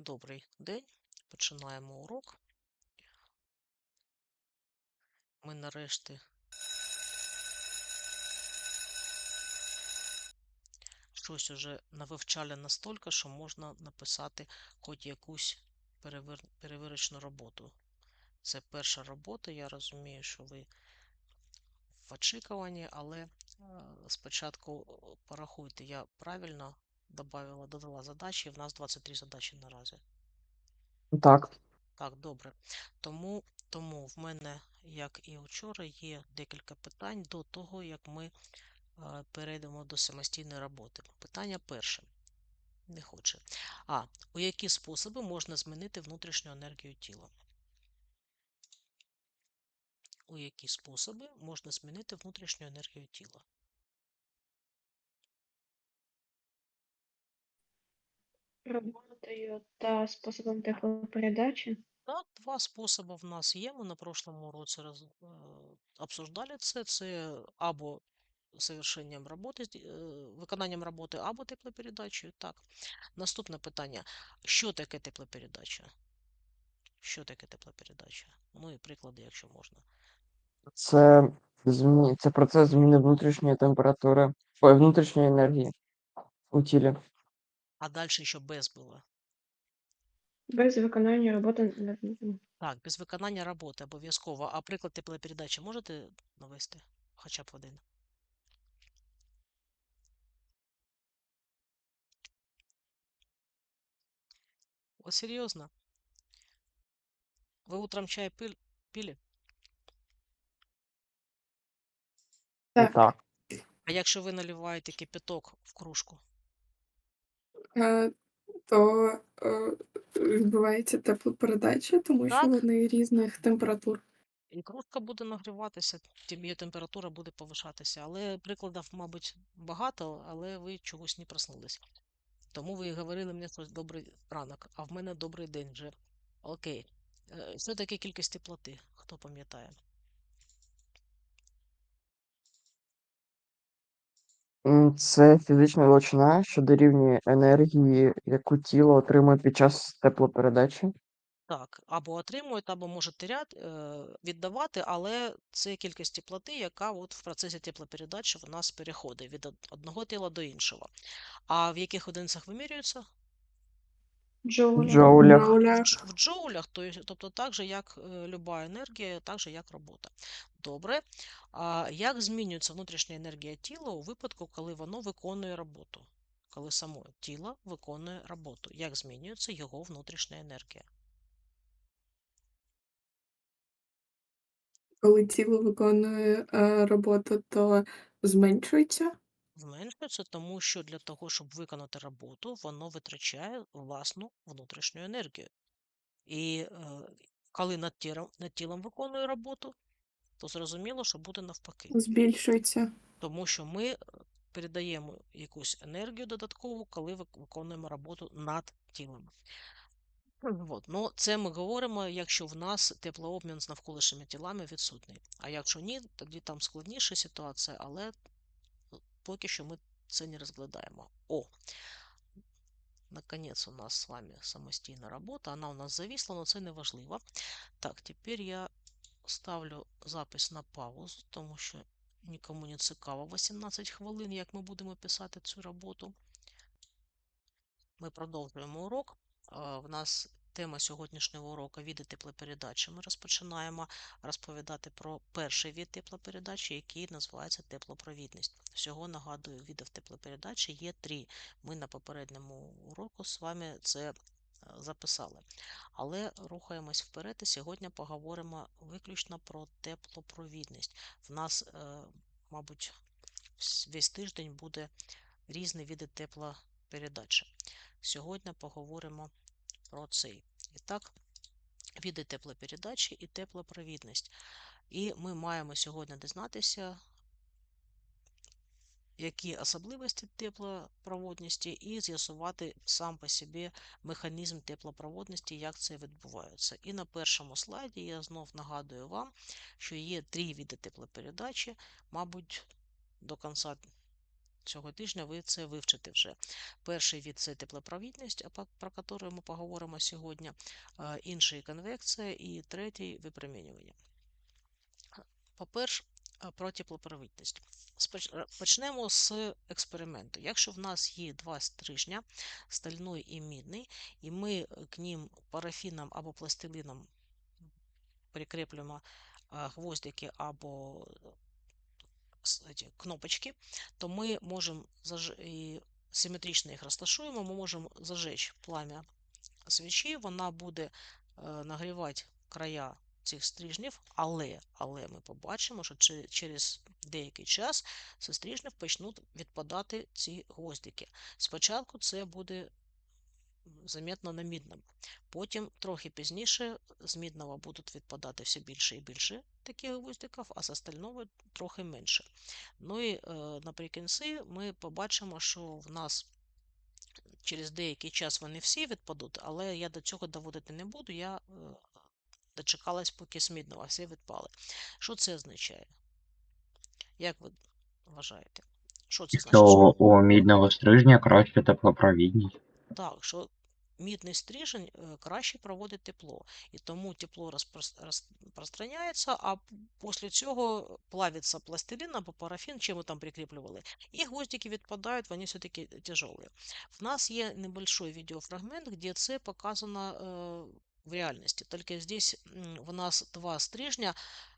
Добрий день. Починаємо урок. Ми нарешті щось уже навивчали настільки, що можна написати хоч якусь перевир... перевірочну роботу. Це перша робота. Я розумію, що ви в очікуванні, але е, спочатку е, порахуйте, я правильно додала, додала задачі. В нас 23 задачі наразі. Так, Так, добре. Тому, тому в мене, як і вчора, є декілька питань до того, як ми е, перейдемо до самостійної роботи. Питання перше. Не хоче. А. У які способи можна змінити внутрішню енергію тіла? У які способи можна змінити внутрішню енергію тіла? Роботою та способом теплопередачі. Так, два способи в нас є. Ми на прошлому році роз, е, обсуждали це. Це або совершенням роботи, е, виконанням роботи, або теплопередачею. Так. Наступне питання. Що таке теплопередача? Що таке теплопередача? Ну і приклади, якщо можна. це, змі... це процес зміни внутрішньої температури, ой, внутрішньої енергії у тілі. А далі що без було? Без виконання роботи. Так, без виконання роботи обов'язково. А приклад теплопередачі можете навести? Хоча б один. О, серйозно? Ви утром чай пил- пили? Так. Так. А якщо ви наливаєте кипяток в кружку? Е, то е, відбувається теплопередача, тому що Так. вони різних температур. І кружка буде нагріватися, тим її температура буде повишатися. Але прикладів, мабуть, багато, але ви чогось не проснулись. Тому ви говорили мені щось добрий ранок, а в мене добрий день вже. Окей. Е, Що таке кількість теплоти? Хто пам'ятає? Це фізична величина, що дорівнює енергії, яку тіло отримує під час теплопередачі. Так, або отримують, або може теряти, е, віддавати, але це кількість теплоти, яка от в процесі теплопередачі в нас переходить від од- одного тіла до іншого. А в яких одиницях вимірюється? Джоуля. Джоулях. В Джоулях. В джоулях, тобто так же, як е, люба енергія, так же, як робота. Добре. А як змінюється внутрішня енергія тіла у випадку, коли воно виконує роботу? Коли само тіло виконує роботу? Як змінюється його внутрішня енергія? Коли тіло виконує е, роботу, то зменшується. Зменшується, тому що для того, щоб виконати роботу, воно витрачає власну внутрішню енергію. І е, коли над тілом, над тілом виконує роботу, то зрозуміло, що буде навпаки. Збільшується. Тому що ми е, передаємо якусь енергію додаткову, коли виконуємо роботу над тілом. От. Ну, це ми говоримо, якщо в нас теплообмін з навколишніми тілами відсутній. А якщо ні, тоді там складніша ситуація, але поки що ми це не розглядаємо. О, наконец у нас з вами самостійна робота. Вона у нас зависла, але це не важливо. Так, тепер я ставлю запис на паузу, тому що нікому не цікаво 18 хвилин, як ми будемо писати цю роботу. Ми продовжуємо урок. В нас тема сьогоднішнього уроку види теплопередачі. Ми розпочинаємо розповідати про перший від теплопередачі, який називається теплопровідність. Всього нагадую, видів теплопередачі є три. Ми на попередньому уроку з вами це е, записали. Але рухаємось вперед і сьогодні поговоримо виключно про теплопровідність. В нас, е, мабуть, весь тиждень буде різні види теплопередачі. Сьогодні поговоримо про цей. І так, види теплопередачі і теплопровідність. І ми маємо сьогодні дізнатися, які особливості теплопроводності, і з'ясувати сам по собі механізм теплопроводності, як це відбувається. І на першому слайді я знов нагадую вам, що є три види теплопередачі, мабуть, до кінця цього тижня ви це вивчите вже. Перший від це теплопровідність, про який ми поговоримо сьогодні. Інший конвекція і третій випромінювання. По-перше, про теплопровідність. Е, Почнемо з експерименту. Якщо в нас є два стрижня, стальний і мідний, і ми к ним парафіном або пластилином прикріплюємо гвоздики або эти кнопочки, то мы можем заж... і симметрично їх розташуємо, ми можемо зажечь пламя свічі, вона буде е, нагрівати края цих стрижнів, але, але ми побачимо, що через деякий час зі стрижнів почнуть відпадати ці гвоздики. Спочатку це буде заметно на мідному. Потім, трохи пізніше, з мідного будуть відпадати все більше і більше таких гвоздиків, а з остального трохи менше. Ну і е, наприкінці ми побачимо, що в нас через деякий час вони всі відпадуть, але я до цього доводити не буду. Я е, дочекалась, поки з мідного всі відпали. Що це означає? Як ви вважаєте? Що це значить? Що у мідного стрижня краще теплопровідність. Так, що мідний стрижень е, краще проводить тепло, і тому тепло розпространяється, а після цього плавиться пластилин або парафін, чим ми там прикріплювали, і гвоздики відпадають, вони все-таки тяжелі. В нас є небольшой відеофрагмент, де це показано е, в реальності. Тільки здесь в нас два стрижня,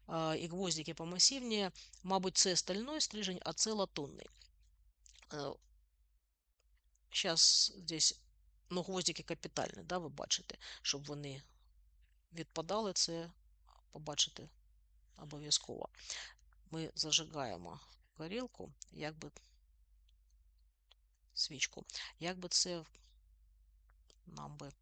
е, і гвоздики помасивніше. Мабуть, це стальной стрижень, а це латунний. Сейчас здесь ну, гвоздики капітальні, да, ви бачите, щоб вони відпадали, це побачите обов'язково. Ми зажигаємо горілку, як би свічку, як би це нам би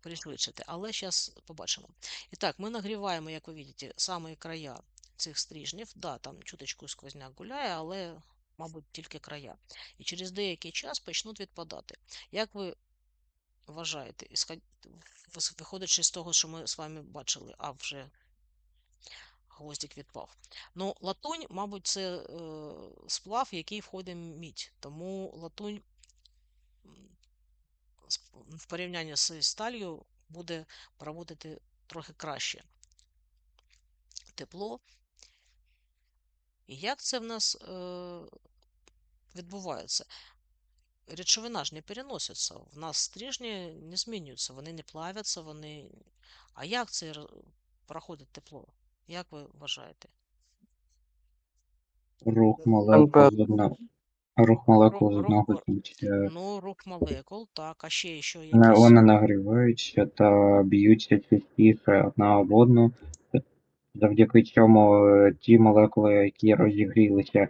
пришвидшити. Але зараз побачимо. І так, ми нагріваємо, як ви бачите, саме края цих стрижнів. Да, там чуточку сквозняк гуляє, але, мабуть, тільки края. І через деякий час почнуть відпадати. Як ви вважаєте, виходячи з того, що ми з вами бачили, а вже гвоздик відпав. Ну, латунь, мабуть, це е, сплав, в який входить мідь. Тому латунь в порівнянні з сталью буде проводити трохи краще тепло. І як це в нас е, відбувається? Речовина ж не переноситься. В нас стрижні не змінюються, вони не плавяться, вони. А як це проходить тепло? Як ви вважаєте? Рух молекул з одного. Рух молекул з одного кінця. Ну, рух молекул, так, а ще що Не- якісь. Вони нагріваються та б'ються частіше одна об одну, завдяки чому е, ті молекули, які розігрілися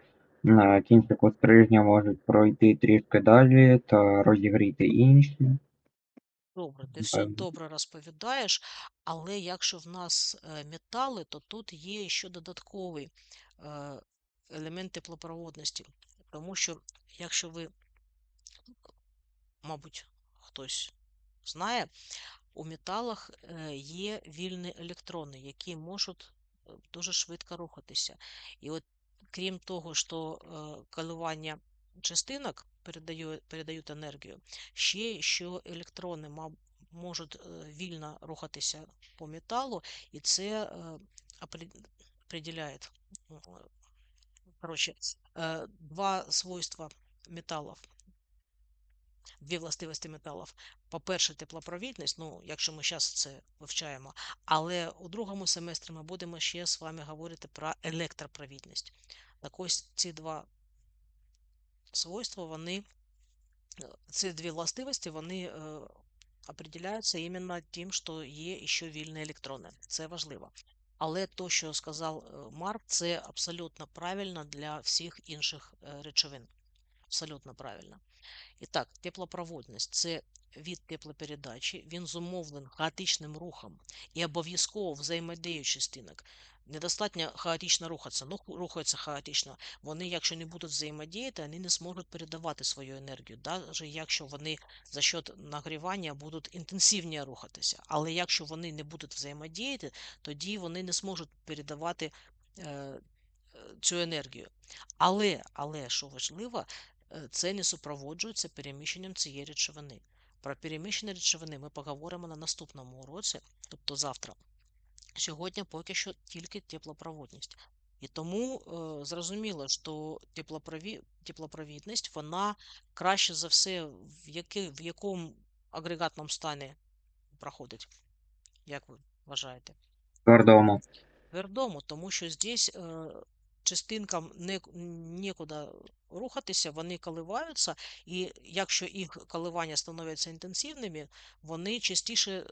кінчику стрижня, можуть пройти трішки далі та розігріти інші. Добре, ти все добре розповідаєш, але якщо в нас е, метали, то тут є ще додатковий е, елемент теплопроводності. Тому що, якщо ви, мабуть, хтось знає, у металах е, є вільні електрони, які можуть дуже швидко рухатися. І от крім того, що е, коливання частинок передаю, передають енергію, ще що електрони можуть е, вільно рухатися по металу, і це е, определяє. е, два свойства металів дві властивості металів. По-перше, теплопровідність, ну, якщо ми зараз це вивчаємо, але у другому семестрі ми будемо ще з вами говорити про електропровідність. Так ось ці два свойства, вони, е, ці дві властивості, вони е, определяються іменно тим, що є ще вільні електрони. Це важливо. Але то, що сказав е, Марк, це абсолютно правильно для всіх інших речовин. Абсолютно правильно. І так, теплопроводність це від теплопередачі, він зумовлений хаотичним рухом і обов'язково взаємодією частинок. Недостатньо хаотично рухатися, ну рухаються хаотично. Вони, якщо не будуть взаємодіяти, вони не зможуть передавати свою енергію, навіть якщо вони за счет нагрівання будуть інтенсивніше рухатися. Але якщо вони не будуть взаємодіяти, тоді вони не зможуть передавати е, цю енергію. Але, але що важливо, е, це не супроводжується переміщенням цієї речовини. Про переміщення речовини ми поговоримо на наступному уроці, тобто завтра. Сьогодні поки що тільки теплопроводність. І тому е, зрозуміло, що теплопрові... теплопровідність вона краще за все в, яки... в якому агрегатному стані проходить, як ви вважаєте? Твердому. Твердому, тому що здесь е, частинкам не, нікуди рухатися, вони коливаються, і якщо їх коливання становляться інтенсивними, вони частіше е,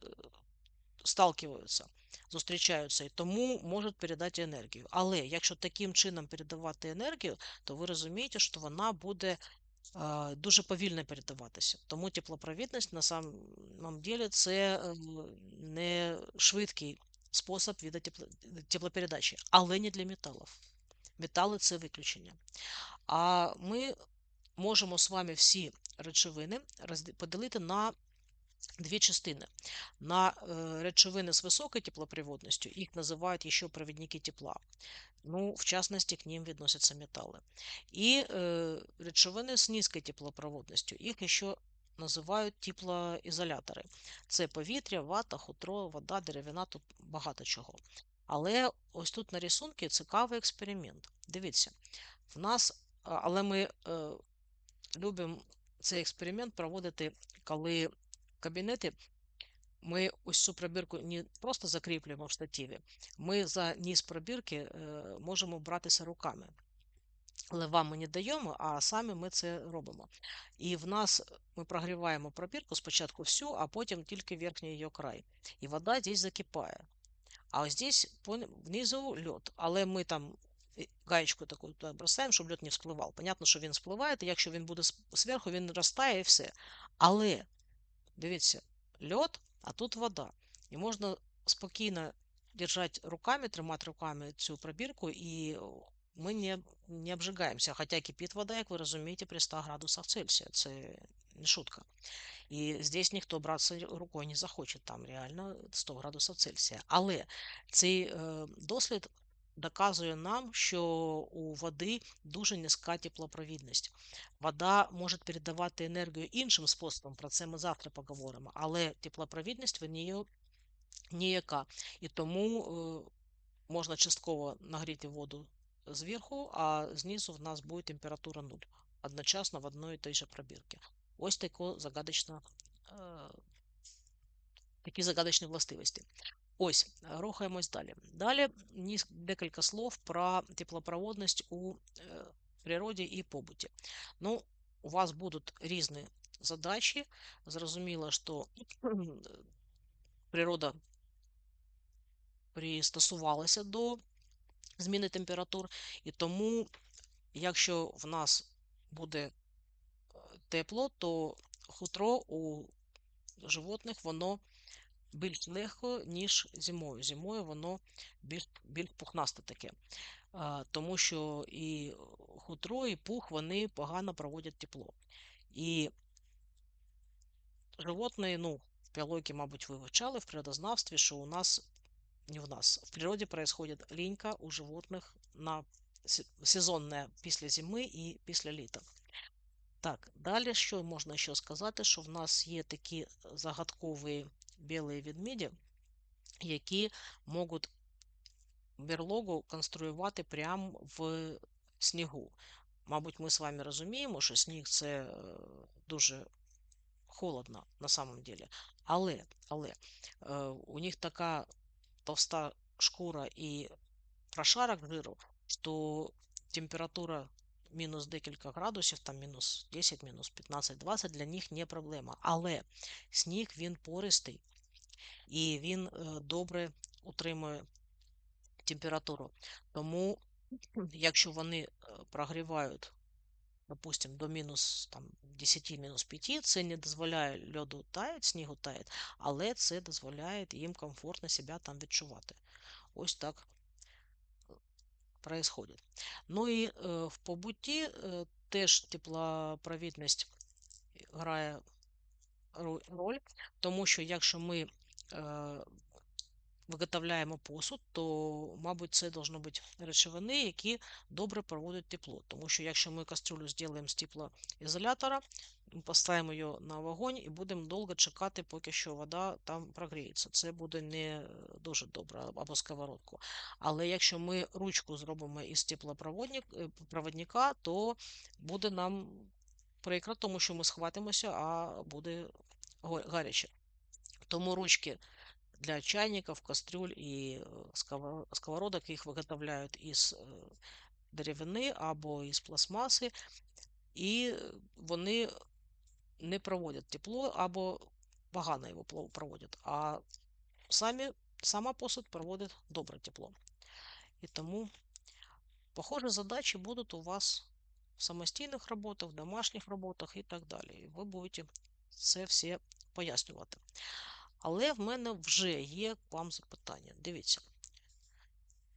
сталкиваються, зустрічаються і тому можуть передати енергію. Але якщо таким чином передавати енергію, то ви розумієте, що вона буде е, дуже повільно передаватися. Тому теплопровідність на самом деле це е, не швидкий спосіб від теплопередачі, але не для металів. Метали це виключення. А ми можемо з вами всі речовини поділити на дві частини. На е, речовини з високою теплоприводністю їх називають ще провідники тепла. Ну, в частності, к ним відносяться метали. І е, речовини з низькою теплопроводністю їх ще називають теплоізолятори. Це повітря, вата, хутро, вода, деревина, тут багато чого. Але ось тут на рисунку цікавий експеримент. Дивіться, в нас, але ми е, любимо цей експеримент проводити, коли кабінети ми ось цю пробірку не просто закріплюємо в штативі, ми за низ пробірки е, можемо братися руками. Але вам ми не даємо, а самі ми це робимо. І в нас ми прогріваємо пробірку спочатку всю, а потім тільки верхній її край. І вода здесь закипає. А ось здесь внизу льод. Але ми там е, гаєчку таку туди бросаємо, щоб льод не вспливав. Понятно, що він спливає, і якщо він буде зверху, він розтає і все. Але Дивіться, льод, а тут вода. І можна спокійно держати руками, тримати руками цю пробірку, і ми не, не обжигаємося. Хоча кипить вода, як ви розумієте, при 100 градусах Цельсія. Це не шутка. І здесь ніхто братися рукою не захоче, там реально 100 градусів Цельсія. Але цей е, дослід доказує нам, що у води дуже низька теплопровідність. Вода може передавати енергію іншим способом, про це ми завтра поговоримо, але теплопровідність в неї ніяка. І тому е, можна частково нагріти воду зверху, а знизу в нас буде температура 0 одночасно в одної і тій же пробірці. Ось тако загадочна, е, такі загадочні властивості. Ось, е, рухаємось далі. Далі декілька слов про теплопроводність у е, природі і побуті. Ну, у вас будуть різні задачі. Зрозуміло, що природа пристосувалася до зміни температур, і тому, якщо в нас буде тепло, то хутро у животних воно більш легко, ніж зимою. Зимою воно більш, більш пухнасте таке. Тому що і хутро, і пух вони погано проводять тепло. І животні, ну, біології, мабуть, ви вивчали в природознавстві, що у нас не в нас. В природе происходит линька у животных на сезонне після зими і після літа. Так, далі що можна ще сказати, що в нас є такі загадкові білі ведмеді, які можуть берлогу конструювати прямо в снігу. Мабуть, ми з вами розуміємо, що сніг це е, дуже холодно на самом деле. Але, але е, у них така товста шкура і прошарок жиру, що температура мінус декілька градусів, там мінус 10, мінус 15, 20 для них не проблема. Але сніг він пористий і він е, добре утримує температуру. Тому, якщо вони е, прогрівають, допустим, до мінус там, 10 мінус 5, це не дозволяє льоду таять, снігу таять, але це дозволяє їм комфортно себе там відчувати. Ось так происходит. Ну і е, в побуті е, теж теплопровідність грає роль, тому що якщо ми виготовляємо посуд, то, мабуть, це должно бути речовини, які добре проводять тепло. Тому що якщо ми кастрюлю зробимо з теплоізолятора, поставимо її на вогонь і будемо довго чекати, поки що вода там прогріється. Це буде не дуже добре, або сковородку. Але якщо ми ручку зробимо із теплопроводника, то буде нам прикро, тому що ми схватимося, а буде гаряче. Тому ручки для чайників, кастрюль і е, сковородок їх виготовляють із е, деревини або із пластмаси, і е, вони не проводять тепло або погано його проводять, а самі, сама посуд проводить добре тепло. І тому похожі задачі будуть у вас в самостійних роботах, в домашніх роботах і так далі. Ви будете це все пояснювати. Але в мене вже є к вам запитання. Дивіться.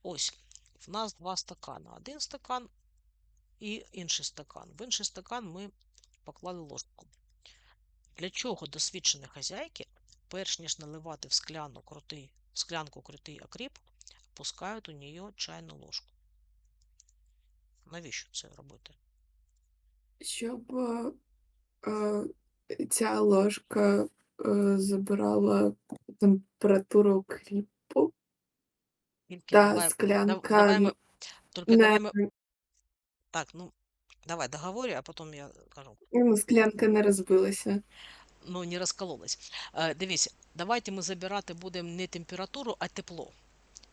Ось, в нас два стакани. Один стакан і інший стакан. В інший стакан ми поклали ложку. Для чого досвідчені хазяйки, перш ніж наливати в скляну крутий, в склянку крутий окріп, пускають у нее чайну ложку? Навіщо це робити? Щоб е, е, ця ложка забирала температуру Тільки та давай, дав- склянка давай ми, тільки не, давай ми, так, ну, давай договорю, а потім я кажу. ну, склянка не розбилася. ну, не розкололась. Е, Дивись, давайте ми забирати будемо не температуру, а тепло.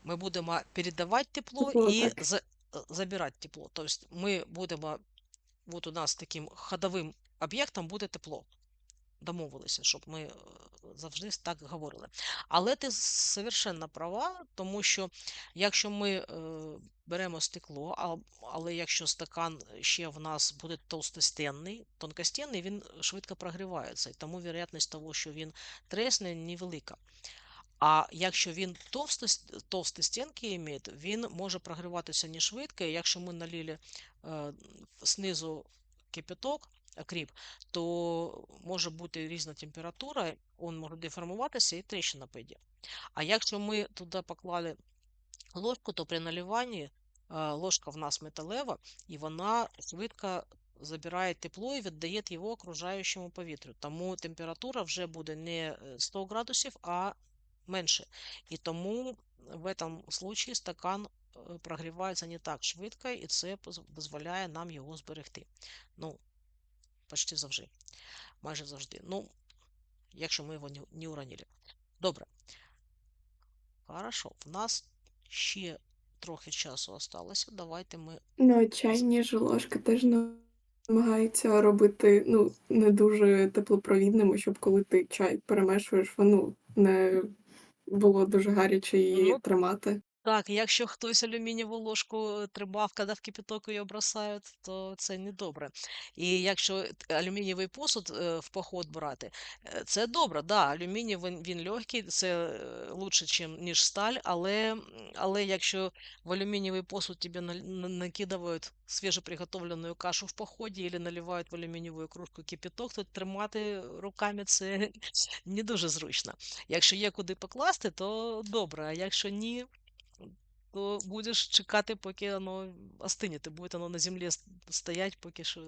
Ми будемо передавати тепло Тепло, і так. за, забирати тепло. Тобто ми будемо, от у нас таким ходовим об'єктом буде тепло. Домовилися, щоб ми е, завжди так говорили. Але ти совершенно права, тому що якщо ми е, беремо стекло, але якщо стакан ще в нас буде толстостенний, тонкостенний, він швидко прогрівається, і тому вірогідність того, що він тресне, невелика. А якщо він товсто, товсті стінки має, він може прогріватися не швидко. І якщо ми налили е, знизу кипяток, окріп, то може бути різна температура, він може деформуватися і тріщина піде. А якщо ми туди поклали ложку, то при наливанні е, ложка в нас металева, і вона швидко забирає тепло і віддає його окружаючому повітрю. Тому температура вже буде не е, 100 градусів, а менше. І тому в цьому случаї стакан е, прогрівається не так швидко, і це дозволяє нам його зберегти. Ну, почти завжди. Майже завжди. Ну, якщо ми його не, уронили. Добре. Хорошо. В нас ще трохи часу осталося. Давайте ми. Ну, чайні ж ложки теж намагаються робити ну, не дуже теплопровідними, щоб коли ти чай перемешуєш, воно не було дуже гаряче її Ну, тримати. Так, якщо хтось алюмінієву ложку тримав, коли в кипяток її бросають, то це не добре. І якщо алюмінієвий посуд е, в поход брати, е, це добре, да, алюміній він, він легкий, це е, лучше, чим, ніж сталь, але, але якщо в алюмінієвий посуд тебе на- свіжоприготовлену кашу в поході або наливають в алюмінієву кружку кипяток, то тримати руками це не дуже зручно. Якщо є куди покласти, то добре, а якщо ні, то будеш чекати, поки воно остине. Ти буде воно на землі стоять, поки що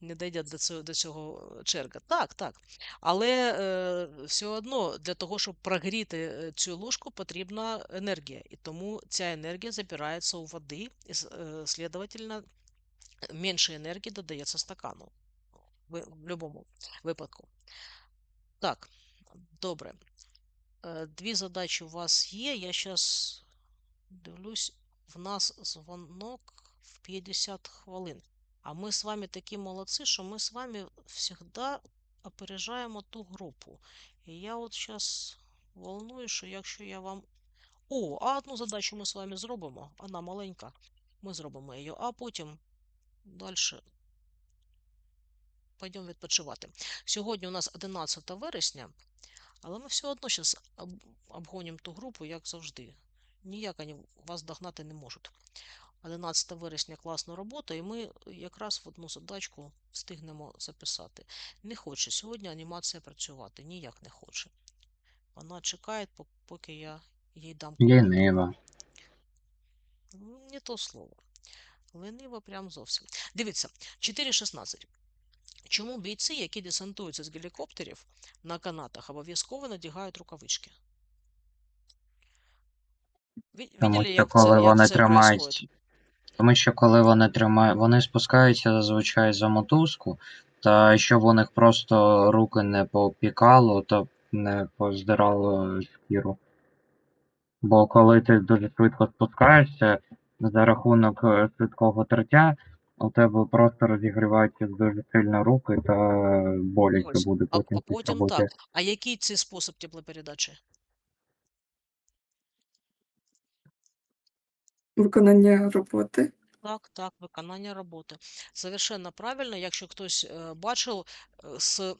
не дійде до цього, до цього черга. Так, так. Але е, все одно для того, щоб прогріти цю ложку, потрібна енергія. І тому ця енергія забирається у води, і, е, слідовательно, менше енергії додається стакану. В, в будь-якому випадку. Так, добре. Е, Дві задачі у вас є. Я зараз дивлюсь, в нас дзвонок в 50 хвилин. А ми з вами такі молодці, що ми з вами завжди опережаємо ту групу. І я от зараз волную, що якщо я вам. О, а одну задачу ми з вами зробимо. Вона маленька. Ми зробимо її, а потім далі пойдемо відпочивати. Сьогодні у нас 11 вересня. Але ми все одно зараз обгонимо ту групу, як завжди. Ніяк вони вас догнати не можуть. 11 вересня класна робота, і ми якраз в одну задачку встигнемо записати. Не хоче сьогодні анімація працювати, ніяк не хоче. Вона чекає, поки я їй дам. Лінива. Не то слово. Лениво прям зовсім. Дивіться, 4.16. Чому бійці, які десантуються з гелікоптерів на канатах, обов'язково надягають рукавички? Тому що коли вони тримають. Тому що коли вони тримають, вони спускаються зазвичай за мотузку, та щоб у них просто руки не попікало, то не поздирало шкіру. Бо коли ти дуже швидко спускаєшся, за рахунок е, швидкого тертя, у тебе просто розігріваються дуже сильно руки та боляче буде потім а потім так. А який це спосіб теплопередачі? Виконання роботи. Так, так, виконання роботи. Совершенно правильно, якщо хтось е, бачив, е, з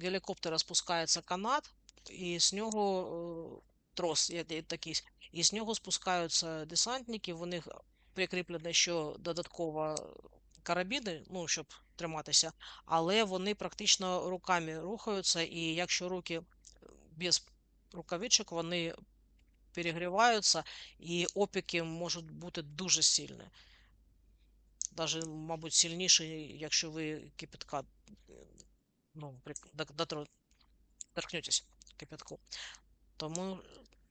гелікоптера спускається канат, і з нього е, трос такий, і з нього спускаються десантники, в них прикріплено ще додатково карабіни, ну, щоб триматися, але вони практично руками рухаються, і якщо руки без рукавичок, вони перегріваються, і опіки можуть бути дуже сильні. Даже, мабуть, сильніший, якщо ви кипятка ну, торкнетесь кипятку. Тому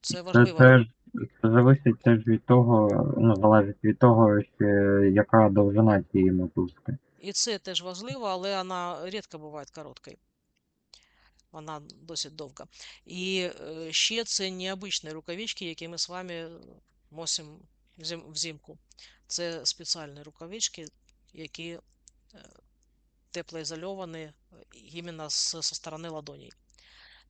це Це важливо. теж це залежить теж від того, ну, залежить від того, ще, яка довжина цієї мотузки. І це теж важливо, але вона рідко буває короткою. Вона досить довга. І е, ще це необичні рукавички, які ми з вами носимо взим- взимку. Це спеціальні рукавички, які е, теплоізольовані е, іменно з, сторони ладоней.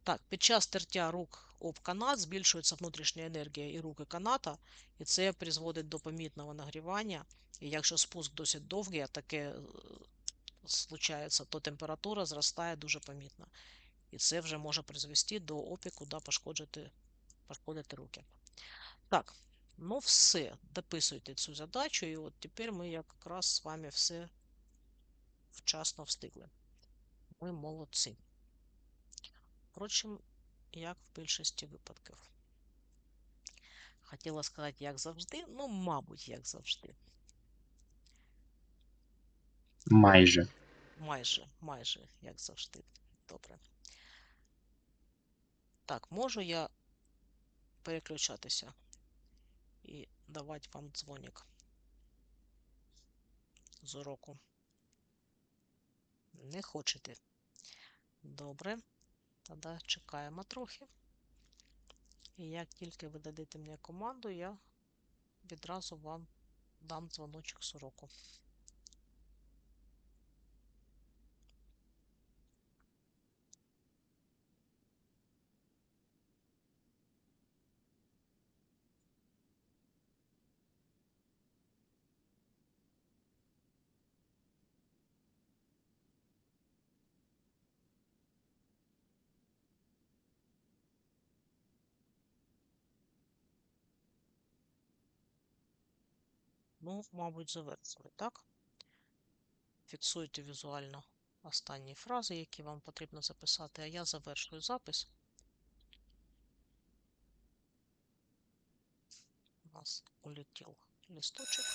Так, під час тертя рук об канат збільшується внутрішня енергія і руки каната, і це призводить до помітного нагрівання. І якщо спуск досить довгий, а таке е, случається, то температура зростає дуже помітно. І це вже може призвести до опіку да пошкоджити, пошкодити руки. Так, ну все, дописуйте цю задачу, і от тепер ми якраз з вами все вчасно встигли. Ми молодці. Впрочем, як в більшості випадків. Хотіла сказати, як завжди, ну, мабуть, як завжди. Майже. Майже, майже, як завжди. Добре. Так, можу я переключатися і давати вам дзвоник з уроку. Не хочете. Добре. Тоді чекаємо трохи. І як тільки ви дадите мені команду, я відразу вам дам дзвоночок з уроку. Ну, мабуть, завершили, так? Фіксуйте візуально останні фрази, які вам потрібно записати, а я завершую запис. У нас улетів листочок.